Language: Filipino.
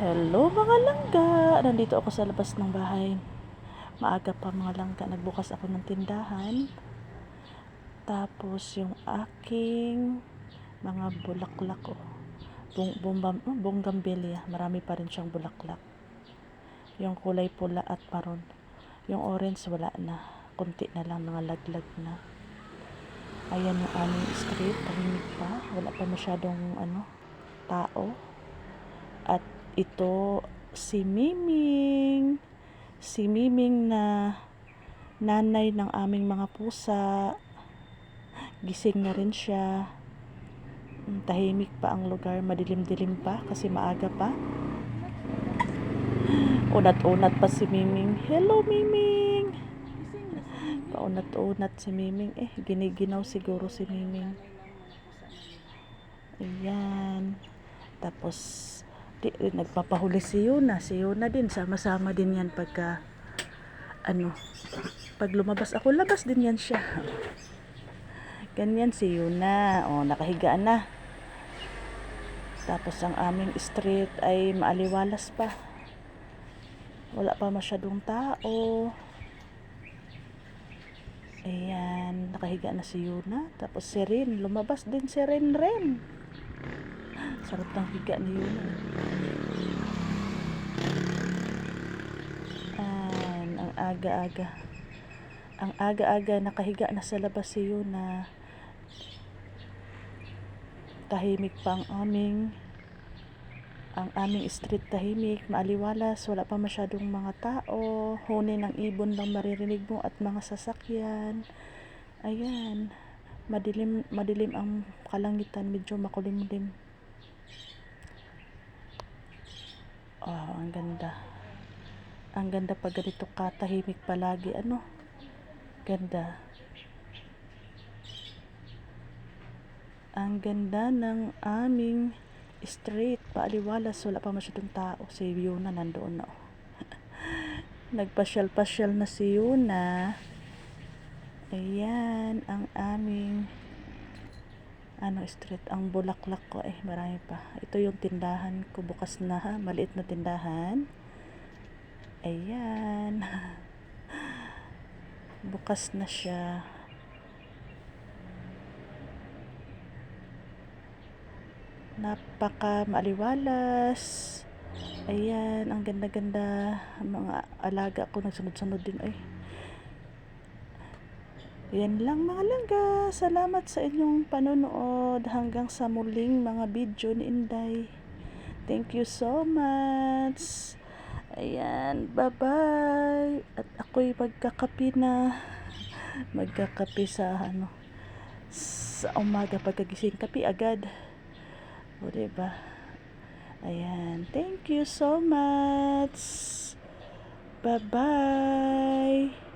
Hello mga langga! Nandito ako sa labas ng bahay. Maaga pa mga langga. Nagbukas ako ng tindahan. Tapos yung aking mga bulaklak ko. Bung, bumbam, oh, bonggambelia. Marami pa rin siyang bulaklak. Yung kulay pula at maroon. Yung orange wala na. Kunti na lang mga laglag na. Ayan yung aming street. Tahimik pa. Wala pa masyadong ano, tao. At ito si Miming. Si Miming na nanay ng aming mga pusa. Gising na rin siya. Mm, Tahimik pa ang lugar. Madilim-dilim pa kasi maaga pa. Unat-unat pa si Miming. Hello, Miming! Paunat-unat si Miming. Eh, giniginaw siguro si Miming. Ayan. Tapos, di, nagpapahuli si Yuna. Si Yuna din, sama-sama din yan pagka, ano, pag lumabas ako, labas din yan siya. Ganyan si Yuna. O, nakahiga na. Tapos ang aming street ay maaliwalas pa. Wala pa masyadong tao. Ayan, nakahiga na si Yuna. Tapos si Rin, lumabas din si Rin Rin. Sarap ng higa ni Yuna. Ayan, ang aga-aga. Ang aga-aga nakahiga na sa labas si Yuna. Tahimik pa ang aming ang aming street tahimik, maaliwalas, wala pa masyadong mga tao, huni ng ibon lang maririnig mo at mga sasakyan. Ayan, madilim, madilim ang kalangitan, medyo makulimlim. Oh, ang ganda. Ang ganda pag ganito katahimik palagi, ano? Ganda. Ang ganda ng aming street, paaliwalas, wala pa masyadong tao. Si Yuna nandoon na. oh. Nagpasyal-pasyal na si Yuna. Ayan, ang aming ano street, ang bulaklak ko eh, marami pa. Ito yung tindahan ko, bukas na maliit na tindahan. Ayan. Bukas na siya. Napaka maaliwalas. Ayan, ang ganda-ganda. Ang Mga alaga ko nagsunod-sunod din ay. Yan lang mga langga. Salamat sa inyong panonood. Hanggang sa muling mga video ni Inday. Thank you so much. Ayan, bye-bye. At ako'y magkakapi na. Magkakapi sa ano sa umaga pagkagising kapi agad. O diba? Ayan. Thank you so much. Bye-bye.